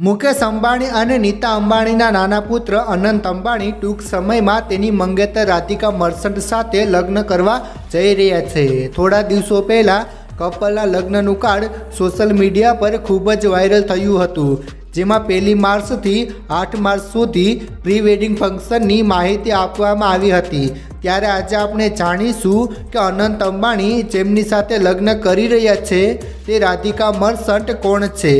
મુકેશ અંબાણી અને નીતા અંબાણીના નાના પુત્ર અનંત અંબાણી ટૂંક સમયમાં તેની મંગેતર રાધિકા મર્સન્ટ સાથે લગ્ન કરવા જઈ રહ્યા છે. થોડા દિવસો પહેલાં કપલના લગ્નનું કાર્ડ સોશિયલ મીડિયા પર ખૂબ જ વાયરલ થયું હતું, જેમાં પહેલી માર્ચથી આઠ માર્ચ સુધી પ્રી વેડિંગ ફંક્શનની માહિતી આપવામાં આવી હતી. ત્યારે આજે આપણે જાણીશું કે અનંત અંબાણી જેમની સાથે લગ્ન કરી રહ્યા છે, તે રાધિકા મર્સન્ટ કોણ છે?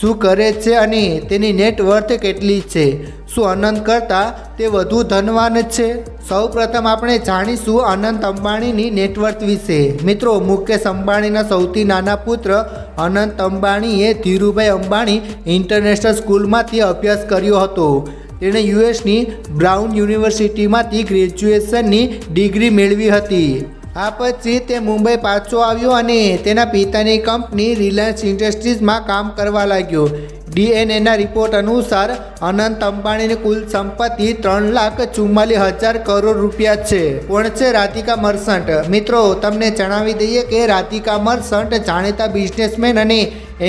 શું કરે છે અને તેની નેટવર્થ કેટલી છે? શું અનંત કરતાં તે વધુ ધનવાન છે? સૌ પ્રથમ આપણે જાણીશું અનંત અંબાણીની નેટવર્થ વિશે. મિત્રો, મુકેશ અંબાણીના સૌથી નાના પુત્ર અનંત અંબાણીએ ધીરુભાઈ અંબાણી ઇન્ટરનેશનલ સ્કૂલમાંથી અભ્યાસ કર્યો હતો. તેણે યુએસની બ્રાઉન યુનિવર્સિટીમાંથી ગ્રેજ્યુએશનની ડિગ્રી મેળવી હતી. આ પછી તે મુંબઈ પાછો આવ્યો અને તેના પિતાની કંપની રિલાયન્સ ઇન્ડસ્ટ્રીઝમાં કામ કરવા લાગ્યો. ડીએનએના રિપોર્ટ અનુસાર, અનંત અંબાણીની કુલ સંપત્તિ ત્રણ લાખ ચુમ્માલીસ હજાર કરોડ રૂપિયા છે. કોણ છે રાધિકા મર્સન્ટ મિત્રો, તમને જણાવી દઈએ કે રાધિકા મર્સન્ટ જાણીતા બિઝનેસમેન અને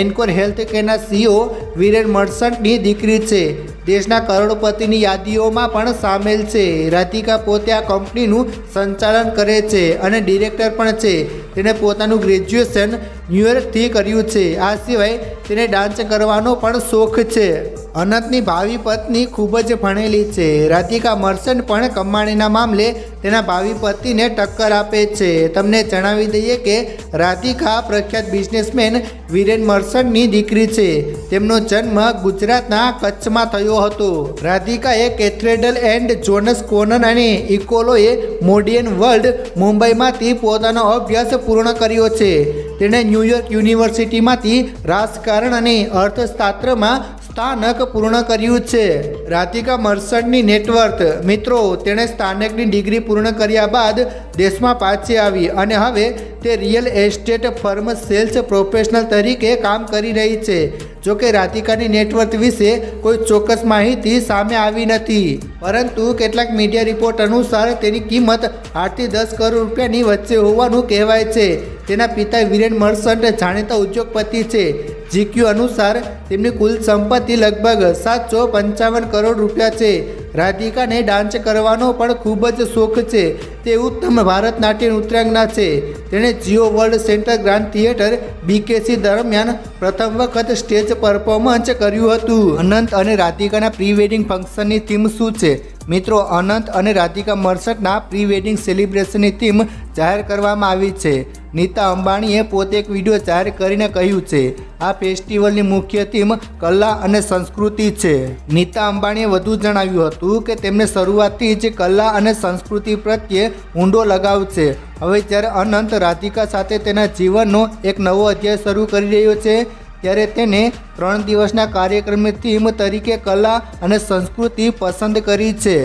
એન્કોર હેલ્થ કેરના સીઓ વિરેન મર્સન્ટની દીકરી છે. દેશના કરોડપતિની યાદીઓમાં પણ સામેલ છે. રાધિકા પોતે આ કંપનીનું સંચાલન કરે છે અને ડિરેક્ટર પણ છે. તેણે પોતાનું ગ્રેજ્યુએશન ન્યુયોર્કથી કર્યું છે. આ સિવાય તેને ડાન્સ કરવાનો પણ શોખ છે. અનંતની ભાવિ પત્ની ખૂબ જ ભણેલી છે. રાધિકા મર્સન્ટ પણ કમાણીના મામલે તેના ભાવિ પતિને ટક્કર આપે છે. તમને જણાવી દઈએ કે રાધિકા પ્રખ્યાત બિઝનેસમેન વિરેન મર્સન્ટની દીકરી છે. તેમનો જન્મ ગુજરાતના કચ્છમાં થયો હતો. રાધિકાએ કેથ્રેડલ એન્ડ જોનસ કોનન અને ઇકોલોએ મોડિયન વર્લ્ડ મુંબઈમાંથી પોતાનો અભ્યાસ પૂર્ણ કર્યો છે. તેણે ન્યૂયોર્ક યુનિવર્સિટીમાંથી રાજકારણ અને અર્થશાસ્ત્રમાં સ્થાનક પૂર્ણ કર્યું છે. રાધિકા મર્સન્ટની નેટવર્થ. મિત્રો, તેણે સ્થાનકની ડિગ્રી પૂર્ણ કર્યા બાદ દેશમાં પાછી આવી અને હવે તે real estate firm sales professional તરીકે કામ કરી રહી છે. જો કે રાધિકાની નેટવર્થ વિશે કોઈ ચોક્કસ માહિતી સામે આવી નથી. પરંતુ કેટલાક મીડિયા રિપોર્ટ અનુસાર તેની કિંમત આઠથી દસ કરોડ રૂપિયાની વચ્ચે હોવાનું કહેવાય છે. તેના પિતા વિરેન મર્સન્ટ, જાણીતા ઉદ્યોગપતિ છે. જીક્યુ અનુસાર તેમની કુલ સંપત્તિ લગભગ સાતસો પંચાવન કરોડ રૂપિયા છે. રાધિકાને ડાન્સ કરવાનો પણ ખૂબ જ શોખ છે. તે ઉત્તમ ભારતનાટ્ય નૃત્યાંગના છે. તેણે Jio world centre grand theatre BKC દરમિયાન પ્રથમ વખત સ્ટેજ પરફોર્મન્સ કર્યું હતું. અનંત અને રાધિકાના પ્રી વેડિંગ ફંક્શનની થીમ શું છે? મિત્રો, અનંત અને રાધિકા મર્સટના પ્રી વેડિંગ સેલિબ્રેશનની થીમ જાહેર કરવામાં આવી છે. નીતા અંબાણીએ પોતે એક વીડિયો જાહેર કરીને કહ્યું છે, આ ફેસ્ટિવલની મુખ્ય થીમ કલા અને સંસ્કૃતિ છે. નીતા અંબાણીએ વધુ જણાવ્યું હતું કે તેમને શરૂઆતથી જ કલા અને સંસ્કૃતિ પ્રત્યે ઊંડો લગાવ છે. હવે જ્યારે અનંત રાધિકા સાથે તેના જીવનનો એક નવો અધ્યાય શરૂ કરી રહ્યો છે, ત્યારે તેને ત્રણ દિવસના કાર્યક્રમની થીમ તરીકે કલા અને સંસ્કૃતિ પસંદ કરી છે.